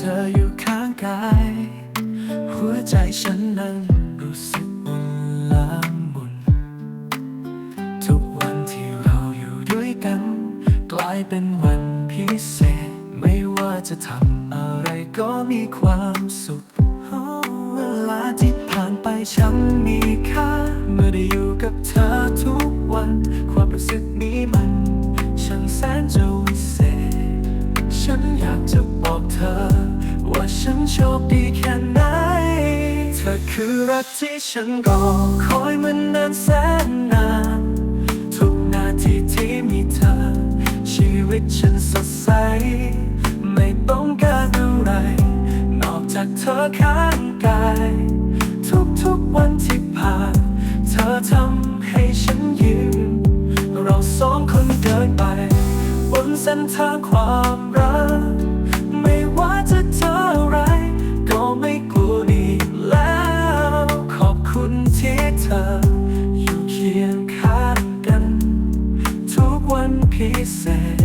ธออยู่ข้างกาย หัวใจฉันนั้นรู้สึกอุ่นละมุน ทุกวันที่เราอยู่ด้วยกัน กลายเป็นวันพิเศษ ไม่ว่าจะทำอะไรก็มีความสุขเวลาที่ผ่านไปฉันมีค่า เมื่อได้อยู่กับเธอทุกวัน ความรู้สึก คดีแค่ไหน เธอคือรักที่ฉันรอคอยมานานแสนนาน ทุกนาทีที่มีเธอ ชีวิตฉันสดใส ไม่ต้องการอะไร นอกจากเธอข้างกาย ทุกๆวันที่ผ่าน เธอทำให้ฉันยิ้มเราสองคนเดินไป บนเส้นทางความรัก พิเศษ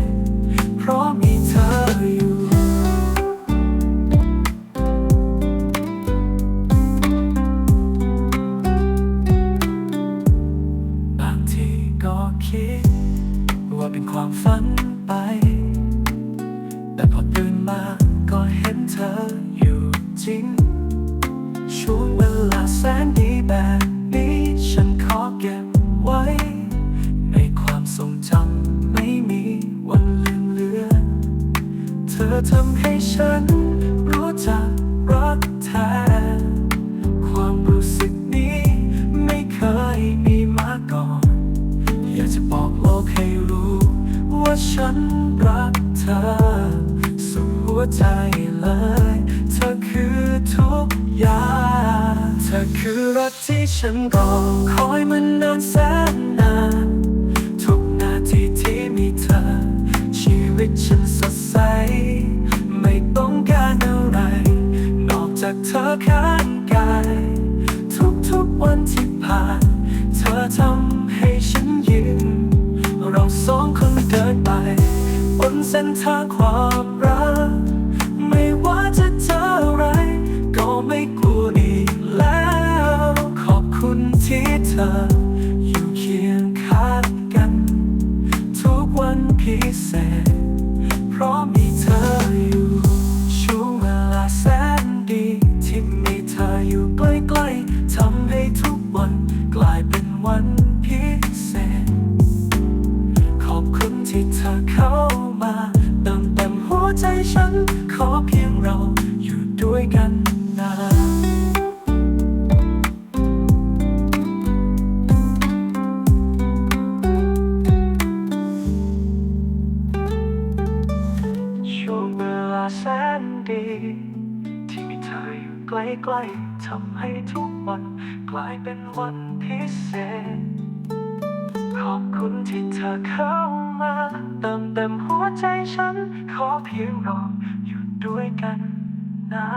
เพราะมีเธออยู่ บางทีก็คิด ว่าเป็นความฝันไป แต่พอตื่นมาก็เห็นเธออยู่จริง ช่วงเวลาแสนดีแบบ ธอทำให้ฉัน รู้จักรักแท้ความรู้สึกนี้ไม่เคยมีมาก่อน อยากจะบอกโลกให้รู้ ว่าฉันรักเธอ สุดหัวใจเลย เธอคือทุกอย่างเธอคือรักที่ฉันรอคอยมานานแสนนาน ทุกนาทีที่มีเธอ ข้างกาย ทุกๆวันที่ผ่าน เธอทำให้ฉันยิ้มเราสองคนเดินไป บนเส้นทางความรัก ไม่ว่าจะเจออะไร ก็ไม่กลัวอีกแล้ว ขอบคุณที่เธอ อยู่เคียงข้างกัน ทุกวันพิเศษ อยู่ใกล้ๆทำให้ทุกวันกลายเป็นวันพิเศษ ขอบคุณที่เธอเข้ามาเติมเต็มหัวใจฉัน ขอเพียงเราอยู่ด้วยกันนานช่วงเวลาแสนดี ที่มีเธออยู่ใกล้ๆ ทำให้ทุกวันกลายเป็นวันพิเศษ ขอบคุณที่เธอเข้ามาเติมเต็มหัวใจฉัน ขอเพียงรออยู่ด้วยกันนะ